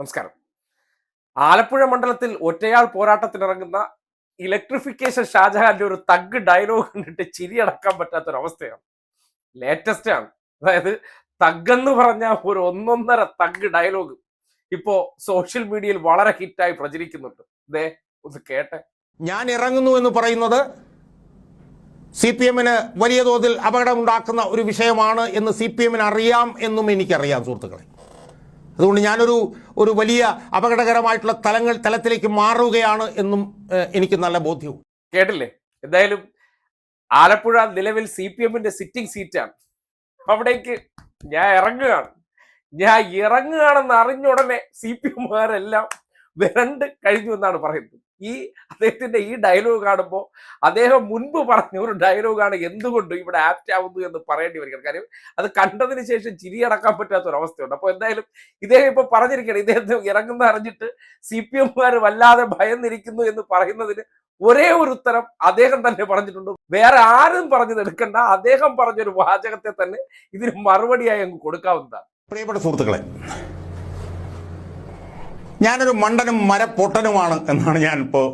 നമസ്കാരം. ആലപ്പുഴ മണ്ഡലത്തിൽ ഒറ്റയാൾ പോരാട്ടത്തിനിറങ്ങുന്ന ഇലക്ട്രിഫിക്കേഷൻ ഷാജഹാന്റെ ഒരു തഗ് ഡയലോഗ് കണ്ടിട്ട് ചിരി അടക്കാൻ പറ്റാത്തൊരവസ്ഥയാണ്. ലേറ്റസ്റ്റ് ആണ്. അതായത് തഗ്ഗെന്ന് പറഞ്ഞ ഒരു ഒന്നൊന്നര തഗ് ഡയലോഗ് ഇപ്പോ സോഷ്യൽ മീഡിയയിൽ വളരെ ഹിറ്റായി പ്രചരിക്കുന്നുണ്ട്. ദേ ഒന്ന് കേട്ടെ. ഞാൻ ഇറങ്ങുന്നു എന്ന് പറയുന്നത് സി പി എമ്മിന് വലിയ തോതിൽ അപകടമുണ്ടാക്കുന്ന ഒരു വിഷയമാണ് എന്ന് സി പി എമ്മിന് അറിയാം എന്നും എനിക്കറിയാം സുഹൃത്തുക്കളെ. അതുകൊണ്ട് ഞാനൊരു ഒരു വലിയ അപകടകരമായിട്ടുള്ള തലങ്ങൾ തലത്തിലേക്ക് മാറുകയാണ് എന്നും എനിക്ക് നല്ല ബോധ്യവും. കേട്ടില്ലേ? എന്തായാലും ആലപ്പുഴ നിലവിൽ സി പി എമ്മിന്റെ സിറ്റിംഗ് സീറ്റാണ് അവിടേക്ക് ഞാൻ ഇറങ്ങുകയാണ്. ഞാൻ ഇറങ്ങുകയാണെന്ന് അറിഞ്ഞ ഉടനെ സി പി എമ്മുകാരെല്ലാം വിരണ്ട് കഴിഞ്ഞു എന്നാണ് പറയുന്നത്. ഈ അദ്ദേഹത്തിന്റെ ഈ ഡയലോഗ് കാണുമ്പോൾ അദ്ദേഹം മുൻപ് പറഞ്ഞ ഒരു ഡയലോഗാണ് എന്തുകൊണ്ട് ഇവിടെ ആപ്റ്റ് ആവുന്നു എന്ന് പറയേണ്ടി വരികയാണ്. കാര്യം അത് കണ്ടതിന് ശേഷം ചിരിയടക്കാൻ പറ്റാത്ത ഒരു അവസ്ഥയുണ്ട് അപ്പോൾ എന്തായാലും ഇദ്ദേഹം ഇപ്പൊ പറഞ്ഞിരിക്കണം ഇദ്ദേഹം ഇറങ്ങുന്ന അറിഞ്ഞിട്ട് സി പി എമ്മുകാർ വല്ലാതെ ഭയന്നിരിക്കുന്നു എന്ന് പറയുന്നതിന് ഒരേ ഒരു ഉത്തരം അദ്ദേഹം തന്നെ പറഞ്ഞിട്ടുണ്ട്. വേറെ ആരും പറഞ്ഞത് എടുക്കണ്ട. അദ്ദേഹം പറഞ്ഞൊരു വാചകത്തെ തന്നെ ഇതിന് മറുപടിയായി അങ്ങ് കൊടുക്കാവുന്നതാണ്. പ്രിയപ്പെട്ട സുഹൃത്തുക്കളെ ഞാനൊരു മണ്ടനും മരപ്പൊട്ടനുമാണ് എന്നാണ് ഞാൻ ഇപ്പോൾ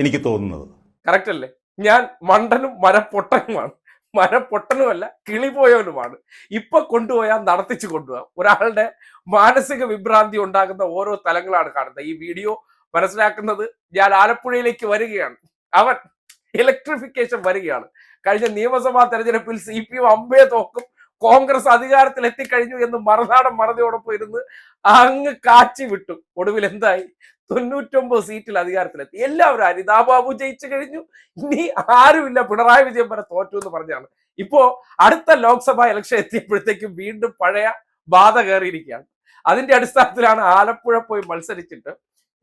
എനിക്ക് തോന്നുന്നത്. കറക്റ്റ് അല്ലേ? ഞാൻ മണ്ടനും മരപ്പൊട്ടനുമാണ്. മരപ്പൊട്ടനുമല്ല കിളി പോയവനുമാണ് ഇപ്പൊ കൊണ്ടുപോയാൽ നടത്തിച്ചു കൊണ്ടുപോകാം ഒരാളുടെ മാനസിക വിഭ്രാന്തി ഉണ്ടാകുന്ന ഓരോ തലങ്ങളാണ് കാണുന്നത്. ഈ വീഡിയോ മനസ്സിലാക്കുന്നത് ഞാൻ ആലപ്പുഴയിലേക്ക് വരികയാണ്. അവൻ ഇലക്ട്രിഫിക്കേഷൻ വരികയാണ്. കഴിഞ്ഞ നിയമസഭാ തെരഞ്ഞെടുപ്പിൽ സി പി എം അമ്പയെ തോക്കും കോൺഗ്രസ് അധികാരത്തിൽ എത്തിക്കഴിഞ്ഞു എന്ന് മറുനാടൻ മറതിയോടൊപ്പം ഇരുന്ന് അങ്ങ് കാച്ചി വിട്ടു. ഒടുവിൽ എന്തായി? തൊണ്ണൂറ്റൊമ്പത് സീറ്റിൽ അധികാരത്തിലെത്തി. എല്ലാവരും അരിതാ ബാബു ജയിച്ചു കഴിഞ്ഞു. ഇനി ആരുമില്ല. പിണറായി വിജയൻ വരെ തോറ്റു എന്ന് പറഞ്ഞാണ്. ഇപ്പോ അടുത്ത ലോക്സഭാ ഇലക്ഷൻ എത്തിയപ്പോഴത്തേക്കും വീണ്ടും പഴയ ബാധ കയറിയിരിക്കുകയാണ്. അതിന്റെ അടിസ്ഥാനത്തിലാണ് ആലപ്പുഴ പോയി മത്സരിച്ചിട്ട്.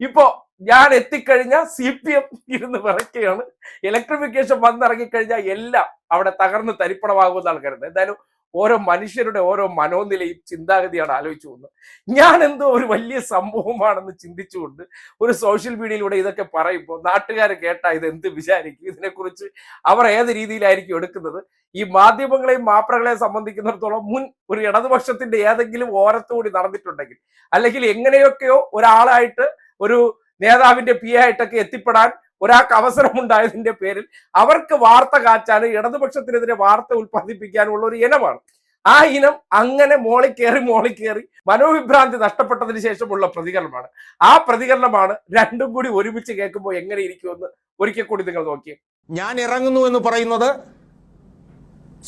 ഇപ്പോ ഞാൻ എത്തിക്കഴിഞ്ഞ സി പി എം ഇരുന്ന് വിറയ്ക്കുകയാണ്. ഇലക്ട്രിഫിക്കേഷൻ വന്നിറങ്ങിക്കഴിഞ്ഞാൽ എല്ലാം അവിടെ തകർന്ന് തരിപ്പണമാകുമെന്നാണ് കരുതുന്നത്. എന്തായാലും ഓരോ മനുഷ്യരുടെ ഓരോ മനോനിലയും ചിന്താഗതിയാണ് ആലോചിച്ചു പോകുന്നത്. ഞാൻ എന്തോ ഒരു വലിയ സംഭവമാണെന്ന് ചിന്തിച്ചുകൊണ്ട് ഒരു സോഷ്യൽ മീഡിയയിലൂടെ ഇതൊക്കെ പറയുമ്പോൾ നാട്ടുകാർ കേട്ടാ ഇത് എന്ത് വിചാരിക്കും? ഇതിനെക്കുറിച്ച് അവർ ഏത് രീതിയിലായിരിക്കും എടുക്കുന്നത്? ഈ മാധ്യമങ്ങളെയും മാപ്രകളെയും സംബന്ധിക്കുന്നിടത്തോളം മുൻ ഒരു ഇടതുപക്ഷത്തിന്റെ ഏതെങ്കിലും ഓരത്തുകൂടി നടന്നിട്ടുണ്ടെങ്കിൽ അല്ലെങ്കിൽ എങ്ങനെയൊക്കെയോ ഒരാളായിട്ട് ഒരു നേതാവിന്റെ പി ആയിട്ടൊക്കെ എത്തിപ്പെടാൻ ഒരാൾക്ക് അവസരമുണ്ടായതിന്റെ പേരിൽ അവർക്ക് വാർത്ത കാച്ചാൻ ഇടതുപക്ഷത്തിനെതിരെ വാർത്ത ഉൽപ്പാദിപ്പിക്കാനുള്ള ഒരു ഇനമാണ്. ആ ഇനം അങ്ങനെ മോളി കയറി മോളി കയറി മനോവിഭ്രാന്തി നഷ്ടപ്പെട്ടതിന് ശേഷമുള്ള പ്രതികരണമാണ്. ആ പ്രതികരണമാണ് രണ്ടും കൂടി ഒരുമിച്ച് കേൾക്കുമ്പോൾ എങ്ങനെ ഇരിക്കുമെന്ന് ഒരിക്കൽ കൂടി നിങ്ങൾ നോക്കിയേ. ഞാൻ ഇറങ്ങുന്നു എന്ന് പറയുന്നത്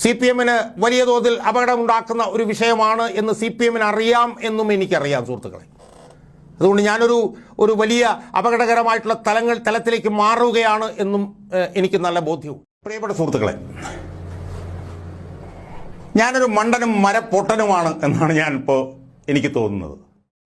സി പി എമ്മിന് വലിയ തോതിൽ അപകടമുണ്ടാക്കുന്ന ഒരു വിഷയമാണ് എന്ന് സി പി എമ്മിന് അറിയാം എന്നും എനിക്കറിയാം സുഹൃത്തുക്കളെ. അതുകൊണ്ട് ഞാനൊരു ഒരു വലിയ അപകടകരമായിട്ടുള്ള തലങ്ങൾ തലത്തിലേക്ക് മാറുകയാണ് എന്നും എനിക്ക് നല്ല ബോധ്യവും. പ്രിയപ്പെട്ട സുഹൃത്തുക്കളെ ഞാനൊരു മണ്ടനും മരപ്പൊട്ടനുമാണ് എന്നാണ് ഞാൻ ഇപ്പോൾ എനിക്ക് തോന്നുന്നത്.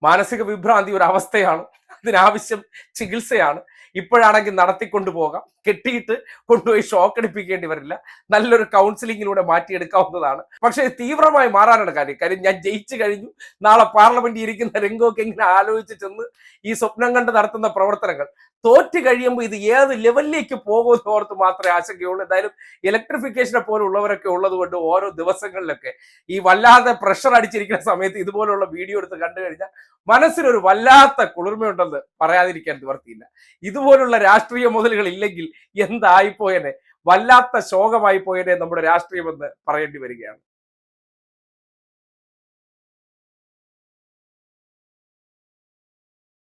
മാനസിക വിഭ്രാന്തി ഒരു അവസ്ഥയാണ് അതിനാവശ്യം ചികിത്സയാണ്. ഇപ്പോഴാണെങ്കിൽ നടത്തിക്കൊണ്ടു പോകാം കെട്ടിയിട്ട് കൊണ്ടുപോയി ഷോക്ക് അടിപ്പിക്കേണ്ടി വരില്ല. നല്ലൊരു കൗൺസിലിങ്ങിലൂടെ മാറ്റിയെടുക്കാവുന്നതാണ്. പക്ഷേ തീവ്രമായി മാറാനാണ് കാര്യം. കാര്യം ഞാൻ ജയിച്ചു കഴിഞ്ഞു. നാളെ പാർലമെന്റിൽ ഇരിക്കുന്ന രംഗമൊക്കെ ഇങ്ങനെ ആലോചിച്ച് ചെന്ന് ഈ സ്വപ്നം കണ്ട് നടത്തുന്ന പ്രവർത്തനങ്ങൾ. തോറ്റ് കഴിയുമ്പോൾ ഇത് ഏത് ലെവലിലേക്ക് പോകുമെന്ന് ഓർത്ത് മാത്രമേ ആശങ്കയുള്ളൂ. എന്തായാലും ഇലക്ട്രിഫിക്കേഷനെ പോലുള്ളവരൊക്കെ ഉള്ളത് കൊണ്ട് ഓരോ ദിവസങ്ങളിലൊക്കെ ഈ വല്ലാതെ പ്രഷർ അടിച്ചിരിക്കുന്ന സമയത്ത് ഇതുപോലുള്ള വീഡിയോ എടുത്ത് കണ്ടു കഴിഞ്ഞാൽ മനസ്സിനൊരു വല്ലാത്ത കുളിർമയുണ്ടെന്ന് പറയാതിരിക്കാൻ നിവർത്തിയില്ല. ഇതുപോലുള്ള രാഷ്ട്രീയ മുതലുകൾ ഇല്ലെങ്കിൽ എന്തായിപ്പോയനെ? വല്ലാത്ത ശോകമായി പോയനെ നമ്മുടെ രാഷ്ട്രീയമെന്ന് പറയേണ്ടി വരികയാണ്.